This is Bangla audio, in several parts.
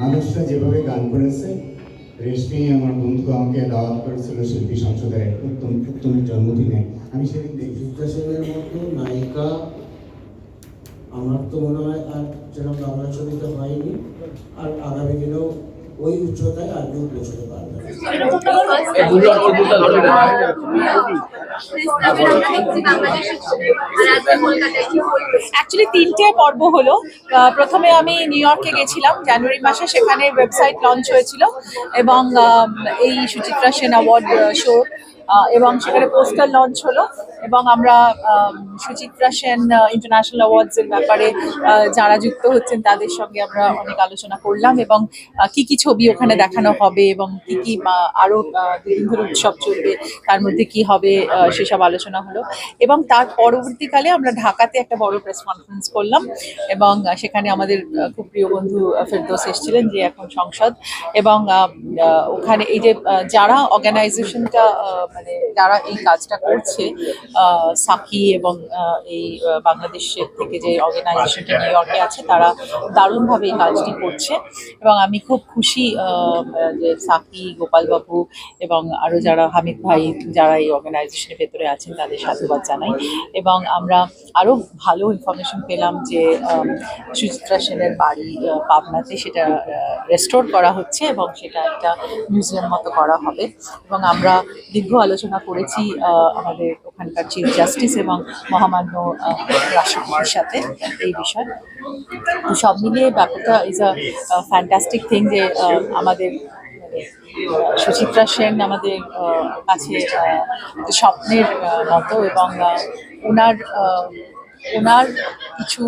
মানুষরা যেভাবে গান করেছে রেশমি আমার বন্ধু আমাকে দাওয়াত করেছিল শিল্পী সংসদের এক উত্তম উত্তমের জন্মদিনে। আমি সেদিন দেখি। সেনের মতো নায়িকা আমার তো মনে হয় আর যেরকম বাংলা ছবিতে হয়নি আর আগামী দিনেও ওই উচ্চতায় আর কেউ পৌঁছতে পারবে। অ্যাকচুয়ালি তিনটে পর্ব হলো। প্রথমে আমি নিউ ইয়র্কে গেছিলাম জানুয়ারি মাসে। সেখানে ওয়েবসাইট লঞ্চ হয়েছিল এবং এই সুচিত্রা সেন অ্যাওয়ার্ড শো এবং সেখানে পোস্টার লঞ্চ হলো। এবং আমরা সুচিত্রা সেন ইন্টারন্যাশনাল অ্যাওয়ার্ডস এর ব্যাপারে যারা যুক্ত হচ্ছেন তাদের সঙ্গে আমরা অনেক আলোচনা করলাম এবং কি কি ছবি ওখানে দেখানো হবে এবং কি কি আহ, আরও আহ, দুদিন ধরে উৎসব চলবে তার মধ্যে কি হবে সেসব আলোচনা হলো। এবং তার পরবর্তীকালে আমরা ঢাকাতে একটা বড় প্রেস কনফারেন্স করলাম এবং সেখানে আমাদের খুব প্রিয় বন্ধু ফেরদৌস এসেছিলেন যে এখন সংসদ। এবং ওখানে এই যে যারা অর্গানাইজেশনটা মানে যারা এই কাজটা করছে সাকি এবং এই বাংলাদেশের থেকে যে অর্গানাইজেশনটা নিউ ইয়র্কে আছে তারা দারুণভাবে এই কাজটি করছে। এবং আমি খুব খুশি যে সাকি গোপালবাবু এবং আরও যারা হামিদ ভাই যারা এই অর্গানাইজেশনের ভেতরে আছেন তাদের সাধুবাদ জানাই। এবং আমরা আরও ভালো ইনফরমেশন পেলাম যে সুচিত্রা সেনের বাড়ি পাবনাতে সেটা রেস্টোর করা হচ্ছে এবং সেটা একটা মিউজিয়াম মতো করা হবে। এবং আমরা দীর্ঘ আলোচনা করেছি আমাদের ওখানকার চিফ জাস্টিস এবং মহামান্য রাষ্ট্রপতির সাথে এই বিষয়। সব মিলিয়ে ব্যাপারটা ইজ আ ফ্যান্টাস্টিক থিং যে আমাদের সুচিত্রা সেন আমাদের কাছে স্বপ্নের মতো এবং ওনার ওনার কিছু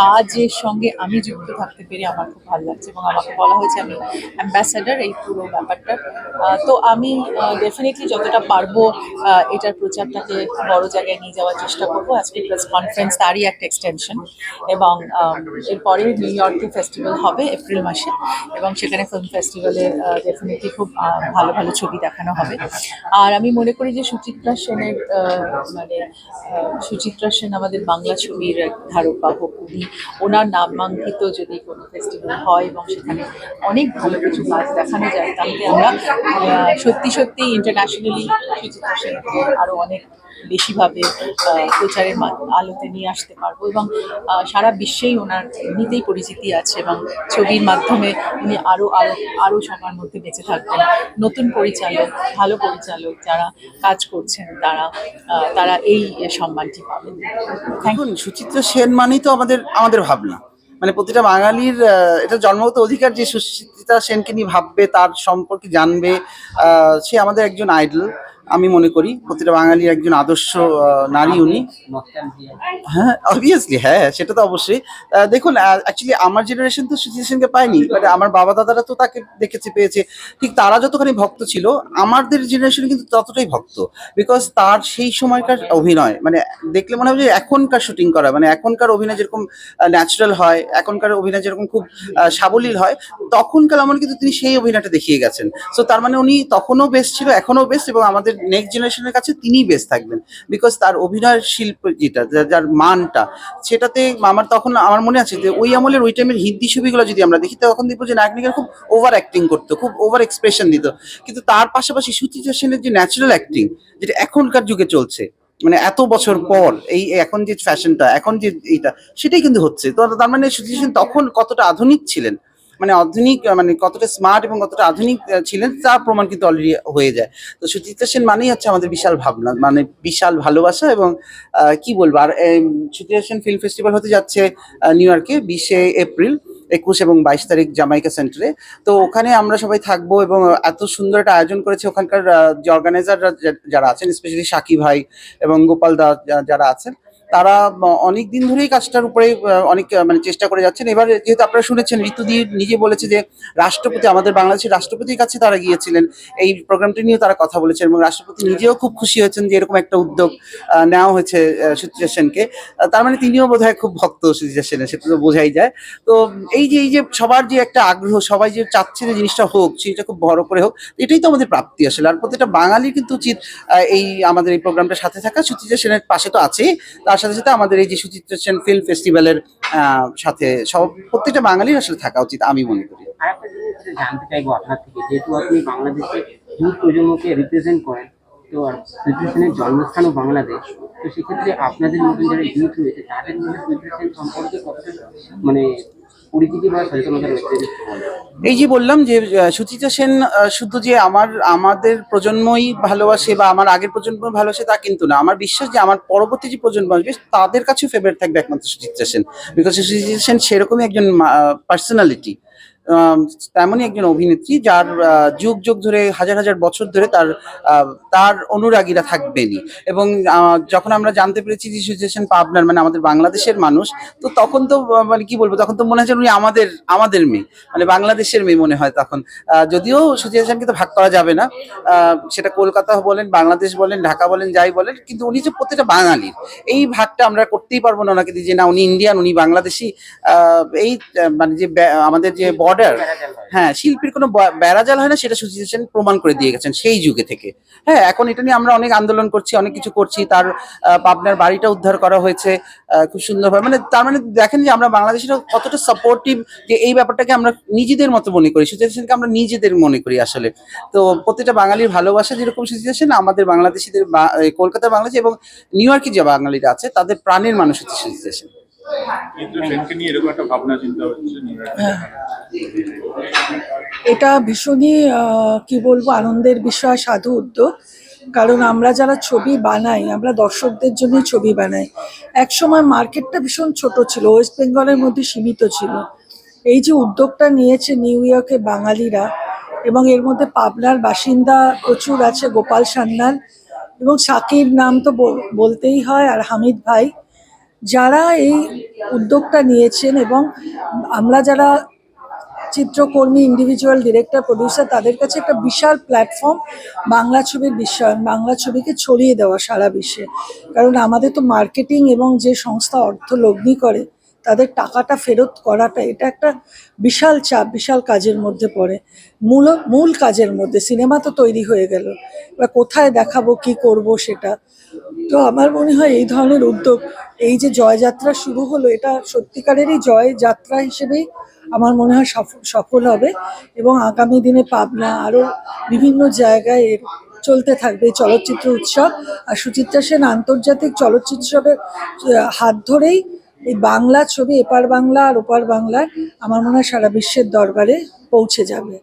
কাজের সঙ্গে আমি যুক্ত থাকতে পেরে আমার খুব ভালো লাগছে এবং আমাকে বলা হয়েছে আমি অ্যাম্বাসাডার এই পুরো ব্যাপারটার। আহ, তো আমি ডেফিনেটলি যতটা পারব এটার প্রচারটাকে বড় জায়গায় নিয়ে যাওয়ার চেষ্টা করব। আজকে প্রেস কনফারেন্স তারই একটা এক্সটেনশন এবং এরপরে নিউ ইয়র্কে ফেস্টিভ্যাল হবে এপ্রিল মাসে এবং সেখানে ফিল্ম ফেস্টিভ্যালে ডেফিনেটলি খুব ভালো ভালো ছবি দেখানো হবে। আর আমি মনে করি যে সুচিত্রা সেনের মানে সুচিত্রা সেন আমাদের বাংলা ছবির ধারক বাহক উনি, ওনার নামাঙ্কিত যদি কোনো ফেস্টিভ্যাল হয় এবং সেখানে অনেক ভালো কিছু কাজ দেখানো যায়, তাহলে আমরা সত্যি সত্যি ইন্টারন্যাশনালি সুচিত্রা আরও অনেক বেশিভাবে প্রচারের আলোতে নিয়ে আসতে পারব এবং সারা বিশ্বেই ওনার এমনিতেই পরিচিতি আছে এবং ছবির মাধ্যমে উনি আরও আরও আরও সবার মধ্যে বেঁচে থাকবেন। নতুন পরিচালক, ভালো পরিচালক যারা কাজ করছেন, তারা তারা এই সম্মানটি পাবেন। দেখুন সুচিত্রা সেন মানেই তো আমাদের আমাদের ভাবনা। মানে প্রতিটা বাঙালির এটা জন্মগত অধিকার যে সুচিত্রা সেনকে নিয়ে ভাববে তার সম্পর্কে জানবে আহ, সে আমাদের একজন আইডল আমি মনে করি প্রতিটা বাঙালির একজন আদর্শ নারী উনি। হ্যাঁ অবভিয়াসলি হ্যাঁ সেটা তো অবশ্যই। দেখুন অ্যাকচুয়ালি আমার জেনারেশন তো সিচুয়েশনকে পায়নি বাট আমার বাবা দাদারা তো তাকে দেখেছে, পেয়েছে। ঠিক তারা যতখানি ভক্ত ছিল, আমাদের জেনারেশন কিন্তু ততটাই ভক্ত বিকজ তার সেই সময়কার অভিনয় মানে দেখলে মনে হবে যে এখনকার শুটিং করা মানে এখনকার অভিনয় যেরকম ন্যাচারাল হয়, এখনকার অভিনয় যেরকম খুব সাবলীল হয়, তখনকার আমার কিন্তু তিনি সেই অভিনয়টা দেখিয়ে গেছেন। সো তার মানে উনি তখনও বেস্ট ছিল, এখনও বেস্ট এবং আমাদের নেক্সট জেনারেশনের কাছে তিনিই বেস্ট থাকবেন। বিকজ তার অভিনয় শিল্প যেটা যার মানটা, সেটাতে আমার তখন, আমার মনে আছে যে ওই আমলের ওই টাইমের হিন্দি ছবিগুলো যদি আমরা দেখি, তখন দেখব যে নায়ক নায়িকা খুব ওভার অ্যাক্টিং করতো, খুব ওভার এক্সপ্রেশন দিত। কিন্তু তার পাশাপাশি সুচিত্রা সেনের যে ন্যাচারাল অ্যাক্টিং যেটা এখনকার যুগে চলছে মানে এত বছর পর এই এখন যে ফ্যাশনটা এখন যে এইটা, সেটাই কিন্তু হচ্ছে। তো তার মানে সুচিত্রা সেন তখন কতটা আধুনিক ছিলেন মানে আধুনিক মানে কতটা স্মার্ট এবং কতটা আধুনিক ছিলেন, তার প্রমাণ কিন্তু অলরেডি হয়ে যায়। তো সুচিত্রা সেন মানেই হচ্ছে আমাদের বিশাল ভাবনা মানে বিশাল ভালোবাসা এবং কি বলব, আর সুচিত্রা সেন ফিল্ম ফেস্টিভ্যাল হতে যাচ্ছে নিউ ইয়র্কে বিশে এপ্রিল একুশ এবং বাইশ তারিখ জামাইকা সেন্টারে তো ওখানে আমরা সবাই থাকব এবং এত সুন্দর একটা আয়োজন করেছে ওখানকার যে অর্গানাইজাররা যারা আছেন স্পেশালি সাকি ভাই এবং গোপাল দা যারা আছেন তারা অনেক দিন ধরেই কাজটার উপরে অনেক মানে চেষ্টা করে যাচ্ছেন। এবার যেহেতু আপনারা শুনেছেন, ঋতুদি নিজে বলেছে যে রাষ্ট্রপতি, আমাদের বাংলাদেশের রাষ্ট্রপতির কাছে তারা গিয়েছিলেন। এই প্রোগ্রামটি নিয়ে তারা কথা বলেছেন এবং রাষ্ট্রপতি নিজেও খুব খুশি হয়েছেন যে এরকম একটা উদ্যোগ নেওয়া হয়েছে সুচিত্রা সেনকে তার মানে তিনিও বোধহয় খুব ভক্ত সুচিত্রা সেনের সেটা তো বোঝাই যায়। তো এই যে এই যে সবার যে একটা আগ্রহ, সবাই যে চাচ্ছে যে জিনিসটা হোক, সেটা খুব বড় করে হোক, এটাই তো আমাদের প্রাপ্তি আসলে। আর প্রত্যেকটা বাঙালির কিন্তু উচিত এই আমাদের এই প্রোগ্রামটার সাথে থাকা। সুচিত্রা সেনের পাশে তো আছেই, তার সাথে সাথে আমাদের এই যে সুচিত্রা সেন ফিল্ম ফেস্টিভ্যালের সাথে সব প্রত্যেকটা বাঙালির আসলে থাকা উচিত, আমি মনে করি। জানতে চাইব আপনার থেকে, যেহেতু আপনি বাংলাদেশের যুব প্রজন্মকে রিপ্রেজেন্ট করেন, তো আর প্রিপারেশনের জন্মস্থানও বাংলাদেশ, তো সেক্ষেত্রে আপনাদের মতন যারা ইউথ রয়েছে, তাদের মধ্যে প্রিপারেশন সম্পর্কে কতটা মানে এই যে বললাম যে সুচিতা সেন শুধু যে আমার, আমাদের প্রজন্মই ভালোবাসে বা আমার আগের প্রজন্ম ভালোবাসে তা কিন্তু না। আমার বিশ্বাস যে আমার পরবর্তী যে প্রজন্ম আসবে, তাদের কাছেও ফেভারিট থাকবে একমাত্র সুচিত্রা সেন। বিকজ সুচিত্রা সেন সেরকমই একজন পার্সোনালিটি তেমনই একজন অভিনেত্রী যার যুগ যুগ ধরে, হাজার হাজার বছর ধরে তার তার অনুরাগীরা থাকবেনই। এবং যখন আমরা জানতে পেরেছি যে সুচিত্রা সেন পাবনার মানে আমাদের বাংলাদেশের মানুষ, তো তখন তো মানে কি বলব, তখন তো মনে হয় উনি আমাদের আমাদের মেয়ে মানে বাংলাদেশের মেয়ে মনে হয় তখন। যদিও সুচিত্রা সেনকে তো ভাগ করা যাবে না সেটা কলকাতা বলেন, বাংলাদেশ বলেন, ঢাকা বলেন, যাই বলেন, কিন্তু উনি যে প্রত্যেকটা বাঙালির, এই ভাগটা আমরা করতেই পারব না ওনাকে যে না, উনি ইন্ডিয়ান উনি বাংলাদেশি এই মানে যে আমাদের যে বর্ডার বেড়াজাল হয়। শিল্পীর কোনো বেড়াজাল হয় না সেটা সুচিত্রা সেন প্রমাণ করে দিয়ে গেছেন সেই যুগে থেকে। হ্যাঁ এখন এটা নিয়ে আমরা অনেক আন্দোলন করছি অনেক কিছু করছি তার পাবনার বাড়িটা উদ্ধার করা হয়েছে খুব সুন্দরভাবে। মানে তার মানে দেখেন যে আমরা বাংলাদেশের কতটা সাপোর্টিভ যে এই ব্যাপারটাকে আমরা নিজেদের মতো মনে করি সুচিত্রা সেনকে আমরা নিজেদের মনে করি আসলে। তো প্রত্যেকটা বাঙালির ভালোবাসা যেরকম সুচিত্রা সেন আমাদের বাংলাদেশিদের কলকাতা বাংলাদেশ এবং নিউ ইয়র্কে যে বাঙালিরা আছে তাদের প্রাণের মানুষ হচ্ছে সুচিত্রা সেন হচ্ছে এটা ভীষণই কি বলব, আনন্দের বিষয়, সাধু উদ্যোগ। কারণ আমরা যারা ছবি বানাই, আমরা দর্শকদের জন্য ছবি বানাই। একসময় মার্কেটটা ভীষণ ছোট ছিল, ওয়েস্ট বেঙ্গলের মধ্যে সীমিত ছিল। এই যে উদ্যোগটা নিয়েছে নিউ ইয়র্কে বাঙালিরা, এবং এর মধ্যে পাবনার বাসিন্দা প্রচুর আছে, গোপাল সান্যাল, এবং সাকির নাম তো বলতেই হয়, আর হামিদ ভাই। যারা এই উদ্যোগটা নিয়েছেন এবং আমরা যারা চিত্রকর্মী ইন্ডিভিজুয়াল ডিরেক্টর প্রডিউসার তাদের কাছে একটা বিশাল প্ল্যাটফর্ম বাংলা ছবির বিশ্বায়ন বাংলা ছবিকে ছড়িয়ে দেওয়া সারা বিশ্বে। কারণ আমাদের তো মার্কেটিং এবং যে সংস্থা অর্থ লগ্নি করে, তাদের টাকাটা ফেরত করাটা, এটা একটা বিশাল চাপ, বিশাল কাজের মধ্যে পড়ে। মূল মূল কাজের মধ্যে, সিনেমা তো তৈরি হয়ে গেল। এবার কোথায় দেখাবো, কি করব সেটা। তো আমার মনে হয় এই ধরনের উদ্যোগ, এই যে জয়যাত্রা শুরু হলো, এটা সত্যিকারেরই জয় যাত্রা হিসেবেই আমার মনে হয় সফল হবে এবং আগামী দিনে পাবনা আরও বিভিন্ন জায়গায় এর চলতে থাকবে এই চলচ্চিত্র উৎসব। আর সুচিত্রা সেন আন্তর্জাতিক চলচ্চিত্র উৎসবের হাত ধরেই এই বাংলা ছবি, এপার বাংলা আর ওপার বাংলার আমার মনে হয় সারা বিশ্বের দরবারে পৌঁছে যাবে।